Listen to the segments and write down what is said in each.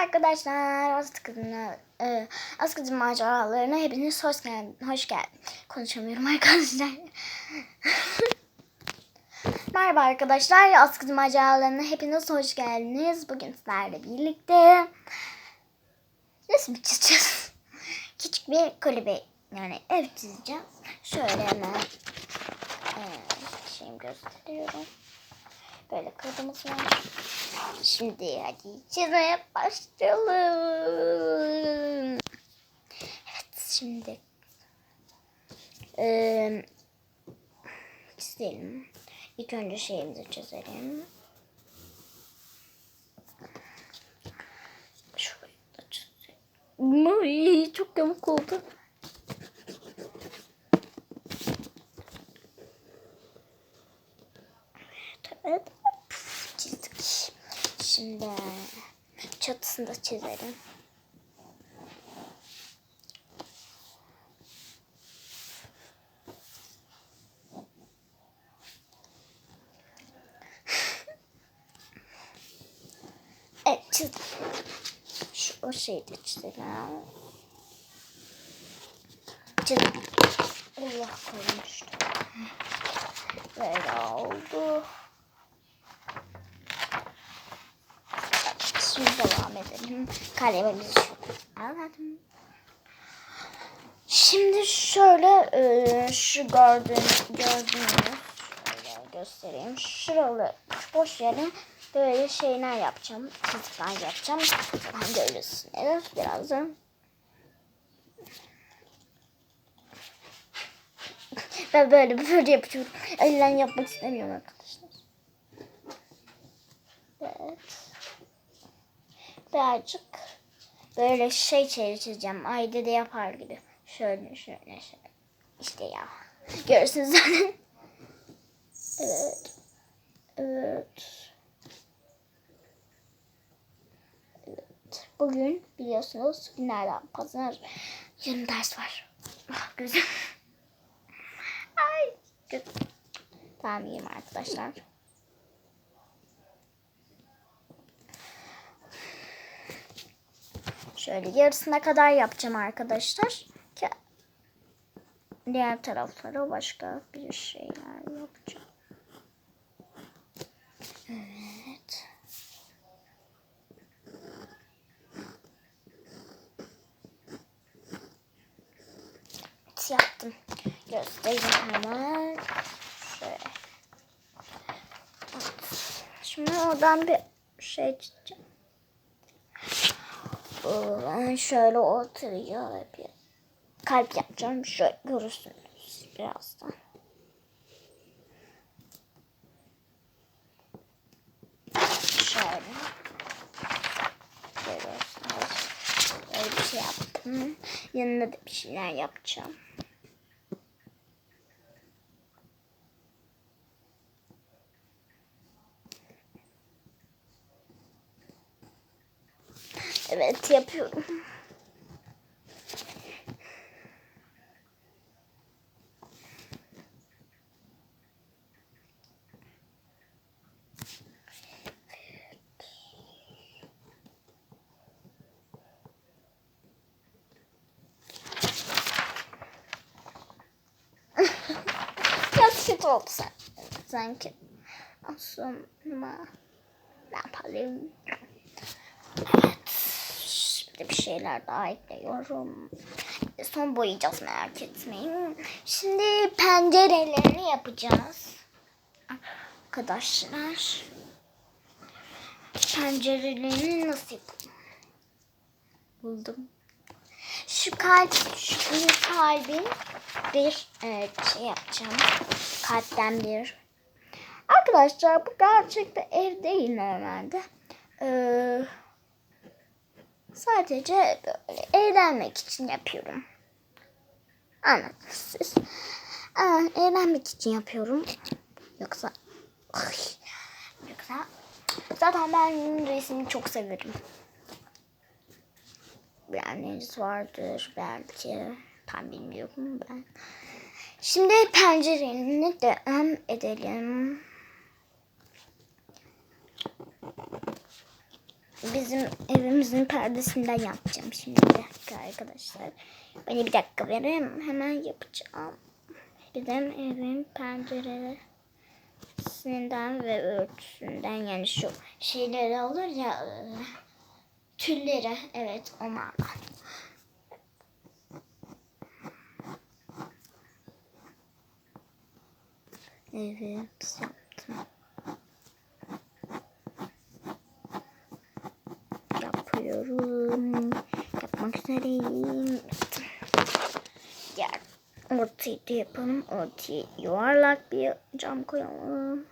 Arkadaşlar Askı'nın e, Askı'nın maceralarına hepiniz hoş geldin. Hoş geldin. Konuşamıyorum arkadaşlar. Merhaba arkadaşlar. Askı'nın maceralarına hepiniz hoş geldiniz. Bugün sizlerle birlikte resim çizeceğiz. Küçük bir kulübe yani ev çizeceğiz. Şöyle hemen e, şeyimi gösteriyorum. Böyle kağıdımız var. Şimdi hadi çizmeye başlayalım. Evet şimdi eee çizelim. İlk önce şeyimizi çizelim. Şurayı da çizelim. Çok yamuk oldu. Şimdi çatısını da çizelim. evet çizdim. Şu o şeyi de çizelim. Çizdim. Allah koymuştu. Böyle oldu. Şimdi devam edelim. Kalemimizi alalım. Şimdi şöyle e, şu gördüğünüz gördüğünüz şöyle göstereyim. Şuralı boş yere böyle şeyler yapacağım. Çizikler yapacağım. Ben de öylesiniz birazdan. Ben böyle böyle yapıyorum. Elden yapmak istemiyorum arkadaşlar. Evet. Birazcık böyle şey çizeceğim. Ayda da yapar gibi. Şöyle şöyle şöyle. İşte ya. Görürsünüz zaten. Evet. Evet. Evet. Bugün biliyorsunuz günlerden pazar. Yarın ders var. Ah, gözüm. Ay. Tamam iyiyim arkadaşlar. Şöyle yarısına kadar yapacağım arkadaşlar. Ki diğer taraflara başka bir şeyler yapacağım. Evet. Evet yaptım. Göstereyim hemen. Şöyle. Şimdi oradan bir şey çizeceğim. Ben şöyle oturuyor bir kalp yapacağım. Şöyle görürsünüz birazdan. Şöyle. Görüyorsunuz. Böyle bir şey yaptım. Yanına da bir şeyler yapacağım. Evet yapıyorum. Kötü oldu sanki. Aslında ne yapalım? Şimdi bir şeyler daha ekliyorum. Son boyayacağız merak etmeyin. Şimdi pencerelerini yapacağız. Arkadaşlar. Pencerelerini nasıl yapalım? Buldum. Şu kalp, şu kalbin bir evet, şey yapacağım. Kalpten bir. Arkadaşlar bu gerçekten ev değil normalde. Ee, sadece böyle eğlenmek için yapıyorum. Anladınız siz. Aa, eğlenmek için yapıyorum. Yoksa ay, yoksa zaten ben resmi çok severim. Bilenleriniz vardır belki. Tam bilmiyorum ben. Şimdi pencereni devam edelim. Bizim evimizin perdesinden yapacağım şimdi bir dakika arkadaşlar. Beni bir dakika verin hemen yapacağım. Bizim evin penceresinden ve örtüsünden yani şu şeyleri olur ya e, tülleri evet onlardan. Evet yaptım. Yapıyorum. Yapmak üzereyim. Diğer ortayı da yapalım. Ortaya yuvarlak bir cam koyalım.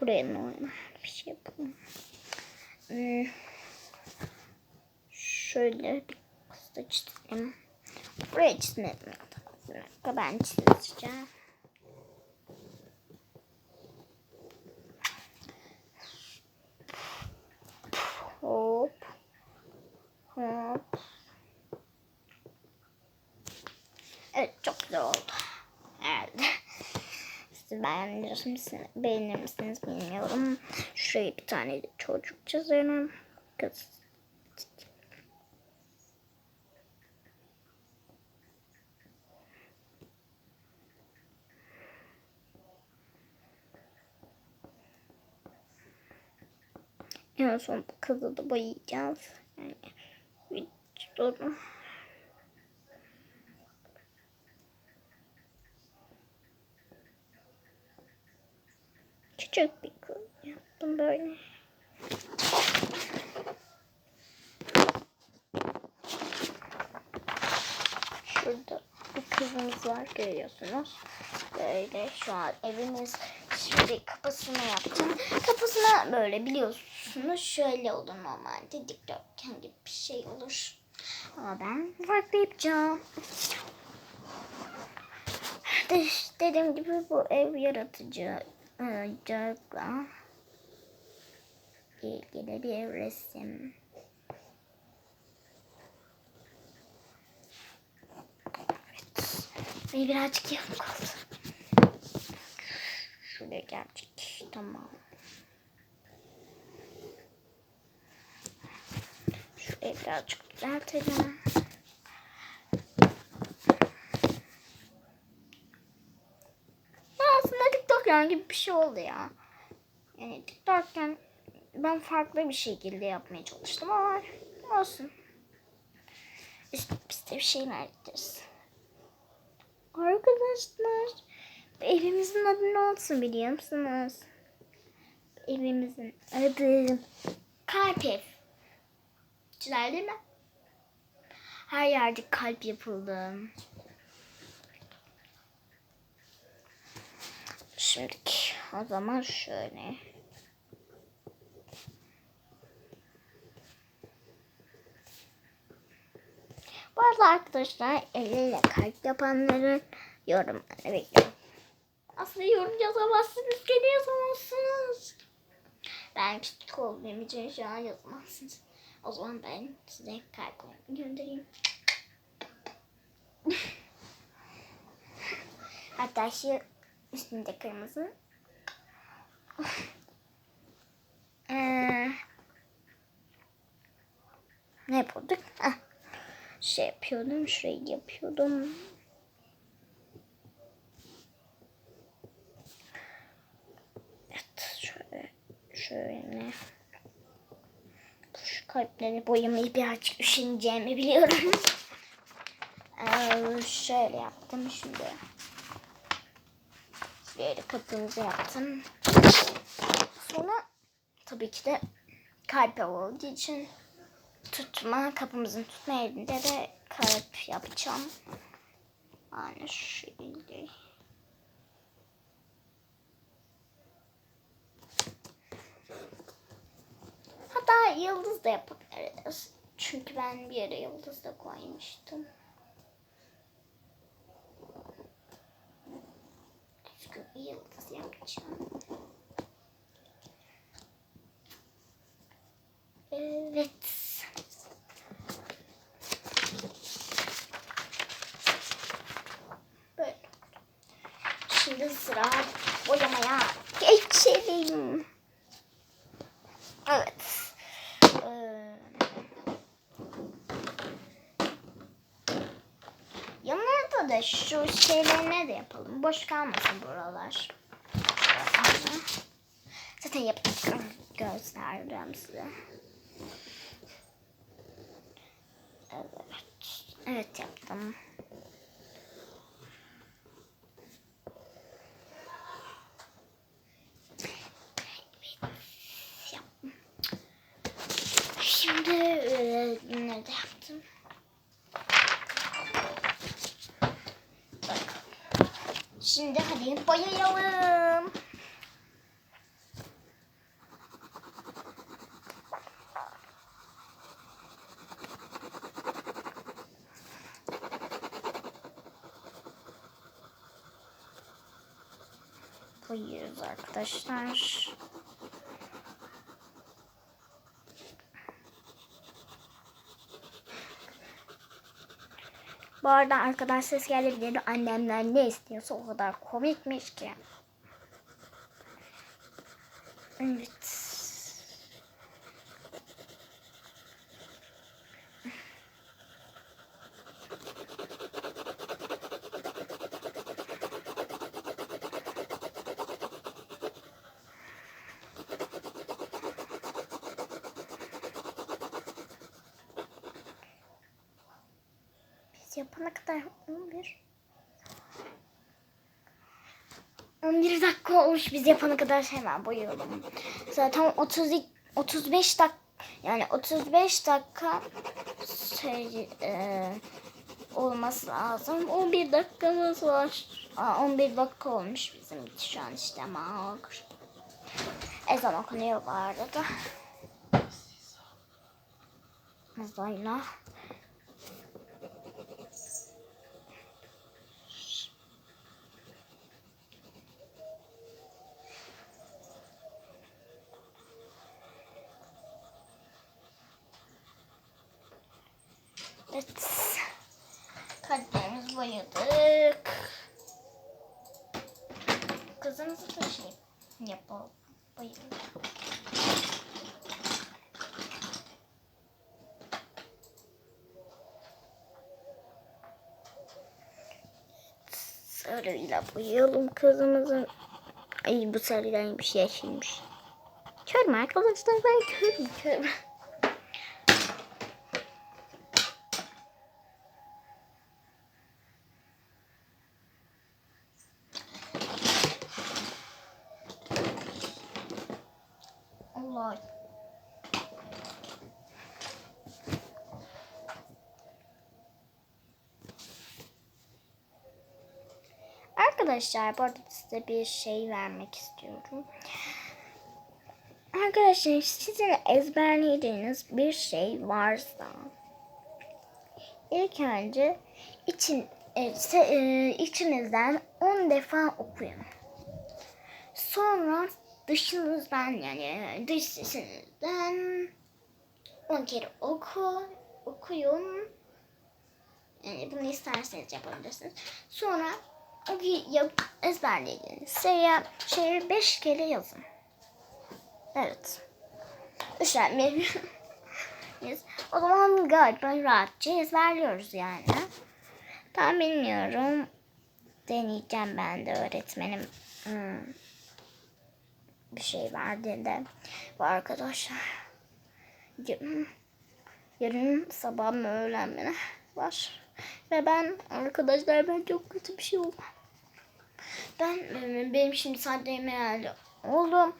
Buraya normal bir şey yapalım. Şöyle bir pasta çizelim. Buraya dakika ben çizeceğim. Hop. Hop. Evet çok güzel oldu. Herhalde. Siz beğenir misiniz, beğenir misiniz bilmiyorum. Şuraya bir tane de çocuk çizelim. Kız. En son kızı da boyayacağız. Yani videoda. Küçük bir kız yaptım böyle. Şurada bir kızımız var görüyorsunuz. Böyle şu an evimiz şimdi kapısını yaptım. Kapısına böyle biliyorsunuz şöyle olur normalde dikdörtgen gibi bir şey olur. Ama ben farklı yapacağım. De, dediğim gibi bu ev yaratıcı oyuncakla ilgili bir resim. Evet. Ve birazcık yamuk oldu. Şuraya gelecek. Tamam. Şurayı birazcık düzeltelim. Ya aslında TikTok gibi bir şey oldu ya. Yani TikTok'ken ben farklı bir şekilde yapmaya çalıştım ama olsun. Biz de bir şey veririz. Arkadaşlar evimizin adı ne olsun biliyor musunuz? Evimizin adı Kalp Ev. Güzel değil mi? Her yerde kalp yapıldı. Şimdi o zaman şöyle. Bu arada arkadaşlar eliyle kalp yapanların yorumlarını bekliyorum. Aslında yorum yazamazsınız, gene yazamazsınız. Ben küçük olduğum için şu an yazamazsınız. O zaman ben size kalp göndereyim. Hatta şu üstünde kırmızı. ee, ne yapıyorduk? Ah, şey yapıyordum, şurayı yapıyordum. Evet, şöyle, şöyle. Şu kalpleri boyamayı birazcık üşeneceğimi biliyorum. ee, şöyle yaptım şimdi. Böyle kapımızı yaptım. Sonra tabii ki de kalp olduğu için tutma, kapımızın tutma yerinde de kalp yapacağım. Yani şöyle. Hatta yıldız da yapabiliriz. Çünkü ben bir yere yıldız da koymuştum. Düzgün bir yıldız yapacağım. Evet. Böyle. Şimdi sıra boyamaya geçelim. Neyse şu şeylerine de yapalım. Boş kalmasın buralar. Zaten yaptık. Göstereceğim size. Evet. Evet. Yaptım. Şimdi e, ne de yaptım? Bak. Şimdi hadi boyayalım. Boyuyoruz arkadaşlar. Bu arada arkadaş ses gelebilir. Annemden ne istiyorsa o kadar komikmiş ki. Evet. Yapana kadar 11 11 dakika olmuş biz yapana kadar hemen boyayalım. Zaten 30 35 dakika yani 35 dakika şey, e, olması lazım. 11 dakikamız var. Aa, 11 dakika olmuş bizim şu an işte bak. Ezan okunuyor bu arada. Ezanla. Evet. Kalplerimizi boyadık. Kızımızı da şey yapalım. Boyayalım. Sarıyla boyayalım kızımızın. Ay bu sarıymış yeşilmiş. Körüm arkadaşlar ben körüm körüm. Allah. Arkadaşlar bu arada size bir şey vermek istiyorum. Arkadaşlar sizin ezberlediğiniz bir şey varsa ilk önce için e, e, içinizden 10 defa okuyun. Sonra dışınızdan yani dış sesinizden 10 kere oku, okuyun. Yani bunu isterseniz yapabilirsiniz. Sonra yap, ezberlediğiniz şeye, şeyi 5 kere yazın. Evet. Üşenmeyin. O zaman galiba rahatça ezberliyoruz yani. Ben bilmiyorum. Deneyeceğim ben de öğretmenim. Hmm. Bir şey verdiğinde. Bu arkadaşlar. Yarın, sabah mı öğlen mi ne var. Ve ben arkadaşlar ben çok kötü bir şey oldu. Ben benim şimdi saatlerim herhalde oldu.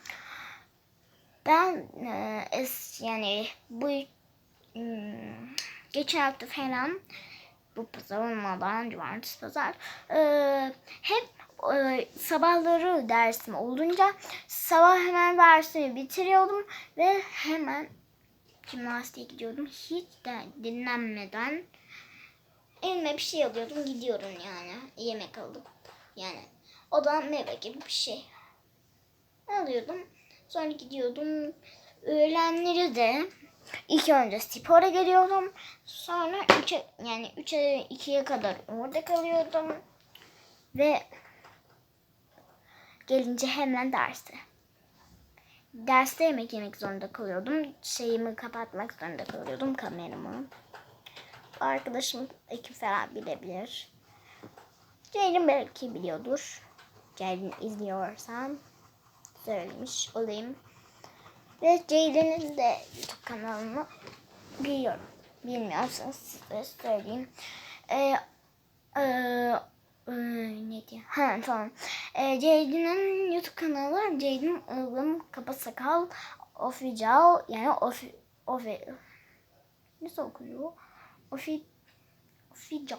Ben e, es, yani bu hmm, geçen hafta falan bu pazar olmadan cumartesi pazar e, hep e, sabahları dersim olunca sabah hemen dersimi bitiriyordum ve hemen jimnastiğe gidiyordum. Hiç de dinlenmeden elime bir şey alıyordum gidiyorum yani. Yemek alıp yani o da meyve gibi bir şey. Alıyordum. Sonra gidiyordum. Öğlenleri de ilk önce spora geliyordum. Sonra 3'e yani 3'e 2'ye kadar orada kalıyordum. Ve gelince hemen derse. Derste yemek yemek zorunda kalıyordum. Şeyimi kapatmak zorunda kalıyordum kameramı. Arkadaşım ekip falan bilebilir. Ceylin belki biliyordur. Ceylin izliyorsan söylemiş olayım. Ve Ceylin'in de YouTube kanalını biliyorum. Bilmiyorsanız size söyleyeyim. Ee, ee, ee, ne diyor? Ha tamam. Ee, Ceylin'in YouTube kanalı var. Ceylin Ilgın Kapa Sakal Official yani ofi, ofi, nasıl okunuyor? Ofi, official.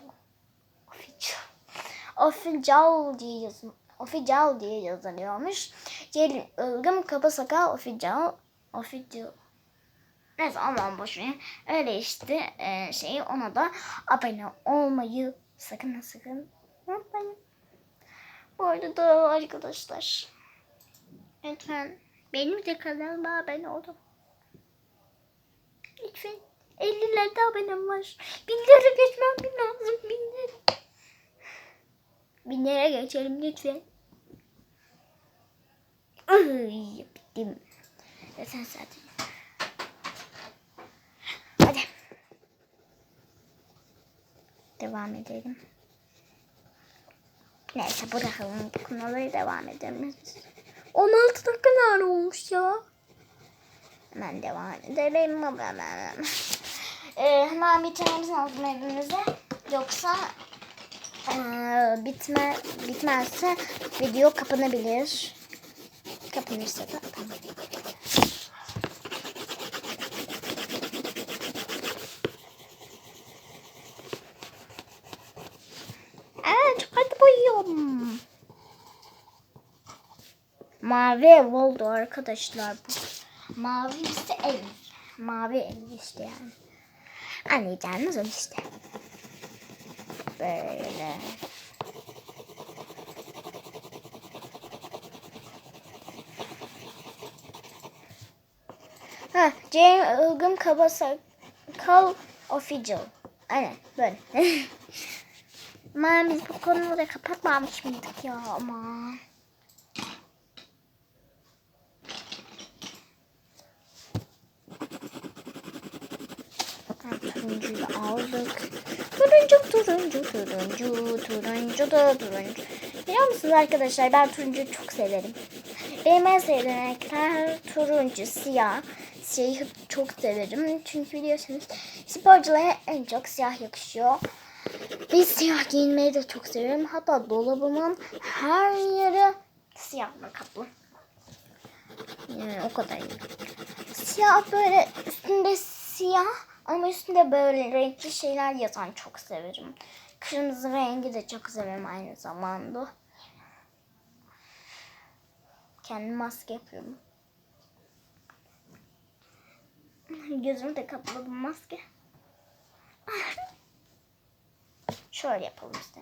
Official. Official diye yazın. Official diye yazılıyormuş. Ceylin Ilgın Kapa Sakal Official. Official. Neyse aman boşver. Öyle işte e, şey ona da abone olmayı sakın sakın unutmayın. Bu arada arkadaşlar lütfen benim de kanalıma abone olun. Lütfen 50'lerde abonem var. Binlere geçmem lazım. Binlere. Binlere geçelim lütfen. Ay, bittim. Zaten zaten. Hadi. Devam edelim. Neyse bırakalım. Konuları devam edelim. 16 dakika ne olmuş ya? Hemen devam edelim. Hemen. Ee, hemen bitirmemiz lazım evimize. Yoksa ee, bitme bitmezse video kapanabilir. Kapanırsa da tamam. Evet hadi boyuyorum. Mavi ev oldu arkadaşlar bu. Mavi ise ev. Mavi ev işte yani. Anlayacağınız o işte. Böyle. Ha, Jane Ilgım Kaba Sakal Official. Aynen böyle. Aman biz bu konuları kapatmamış mıydık ya ama. Ha, Turuncuyu aldık. Turuncu, turuncu, turuncu, turuncu da turuncu. Biliyor musunuz arkadaşlar ben turuncuyu çok severim. Benim en sevdiğim renkler turuncu, siyah. Siyahı çok severim. Çünkü biliyorsunuz sporculara en çok siyah yakışıyor. Biz siyah giyinmeyi de çok seviyorum. Hatta dolabımın her yeri siyahla kaplı. Yani o kadar iyi. Siyah böyle üstünde siyah ama üstünde böyle renkli şeyler yazan çok severim. Kırmızı rengi de çok severim aynı zamanda. Kendim maske yapıyorum. Gözümü de kapladım maske. Şöyle yapalım işte.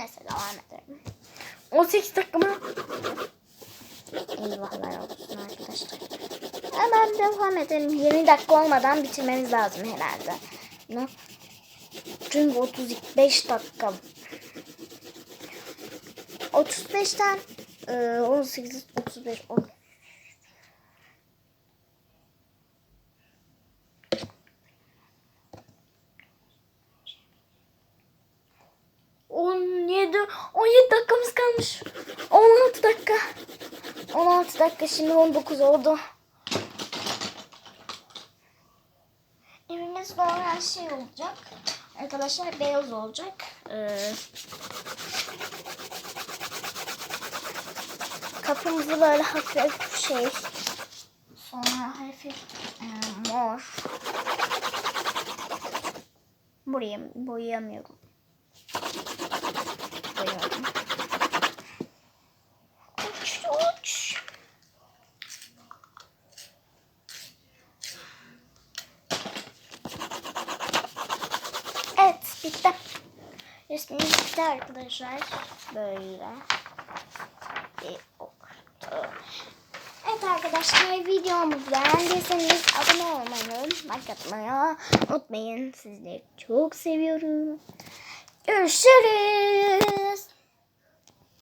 Neyse devam edelim. 18 dakika mı? Eyvahlar olsun arkadaşlar. Hemen devam edelim. 20 dakika olmadan bitirmemiz lazım herhalde. Ne? Çünkü 35 dakika 35'ten e, 18 35 10 17 17 dakikamız kalmış. 16 dakika. 16 dakika şimdi 19 oldu. Evimiz her şey olacak. Arkadaşlar beyaz olacak. Ee, kapımızı böyle hafif şey sonra hafif e, mor buraya boyayamıyorum boyuyorum arkadaşlar böyle. Evet arkadaşlar videomuzu beğendiyseniz abone olmayı, like atmayı unutmayın. Sizleri çok seviyorum. Görüşürüz.